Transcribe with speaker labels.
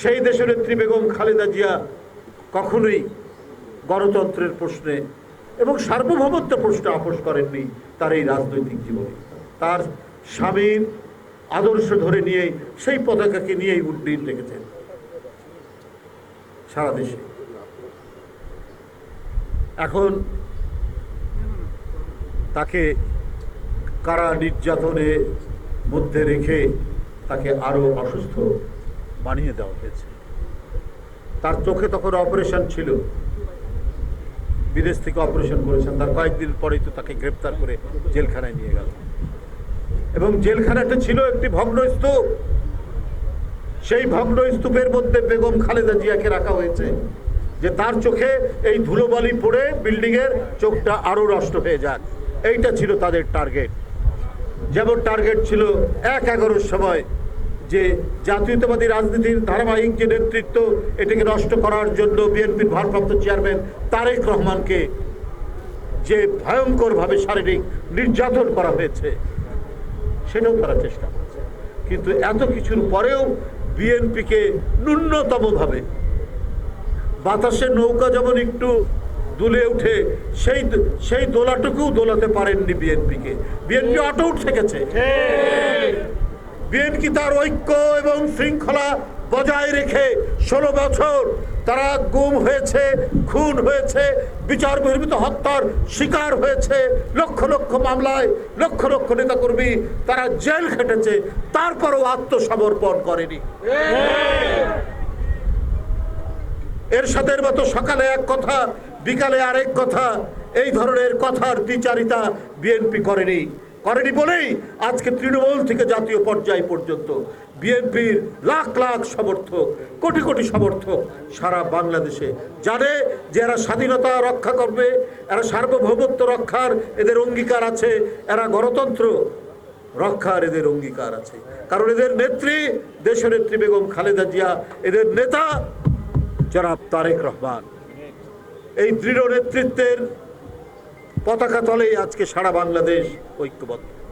Speaker 1: সেই দেশনেত্রী বেগম খালেদা জিয়া কখনোই গণতন্ত্রের প্রশ্নে এবং সার্বভৌমত্ব প্রশ্নে আপোষ করেননি তার এই রাজনৈতিক জীবনে। তার স্বামীর আদর্শ ধরে নিয়েই সেই পতাকাকে নিয়েই উড্ডীন রেখেছেন সারা দেশে। এখন তাকে কারা নির্যাতনের মধ্যে রেখে তাকে আরও অসুস্থ বানিয়ে দেওয়া হয়েছে। তার চোখে তখন অপারেশন ছিল। বিদেশ থেকে অপারেশন করেছেন। তার কয়েকদিন পরেই তো তাকে গ্রেপ্তার করে জেলখানায় নিয়ে গেল। এবং জেলখানাটা ছিল একটি ভগ্ন স্তূপ সেই ভগ্ন স্তূপের মধ্যে বেগম খালেদা জিয়াকে রাখা হয়েছে, যে তার চোখে এই ধুলোবালি পড়ে বিল্ডিং এর চোখটা আরও নষ্ট হয়ে যাক। এইটা ছিল তাদের টার্গেট যেমন টার্গেট ছিল এক এগারোর সময় যে জাতীয়তাবাদী রাজনীতির ধারাবাহিক যে নেতৃত্ব এটাকে নষ্ট করার জন্য বিএনপির ভারপ্রাপ্ত চেয়ারম্যান তারেক রহমানকে যে ভয়ঙ্করভাবে শারীরিক নির্যাতন করা হয়েছে, সেটাও তারা চেষ্টা করছে। কিন্তু এত কিছুর পরেও বিএনপিকে ন্যূনতমভাবে বাতাসে নৌকা যেমন একটু দুলে উঠে, সেই সেই দোলাটুকুও দোলাতে পারেননি বিএনপিকে। বিএনপি অটউট থেকেছে বিএনপি তার ঐক্য এবং শৃঙ্খলা বজায় রেখে ষোলো বছর তারা গুম হয়েছে, খুন হয়েছে, বিচার বহির্ভূত হত্যার শিকার হয়েছে, লক্ষ লক্ষ মামলায় লক্ষ লক্ষ নেতাকর্মী তারা জেল খেটেছে, তারপরও আত্মসমর্পণ করেনি। এর সাথে মতো সকালে এক কথা, বিকালে আরেক কথা, এই ধরনের কথার দ্বিচারিতা বিএনপি করেনি। করেনি বলেই আজকে তৃণমূল থেকে জাতীয় পর্যায় পর্যন্ত বিএনপির লাখ লাখ সমর্থক, কোটি কোটি সমর্থক সারা বাংলাদেশে। জানে যে এরা স্বাধীনতা রক্ষা করবে, এরা সার্বভৌমত্ব রক্ষার এদের অঙ্গীকার আছে, এরা গণতন্ত্র রক্ষার এদের অঙ্গীকার আছে। কারণ এদের নেত্রী দেশনেত্রী বেগম খালেদা জিয়া, এদের নেতা জনাব তারেক রহমান। এই দৃঢ় নেতৃত্বের পতাকা তলেই আজকে সারা বাংলাদেশ ঐক্যবদ্ধ।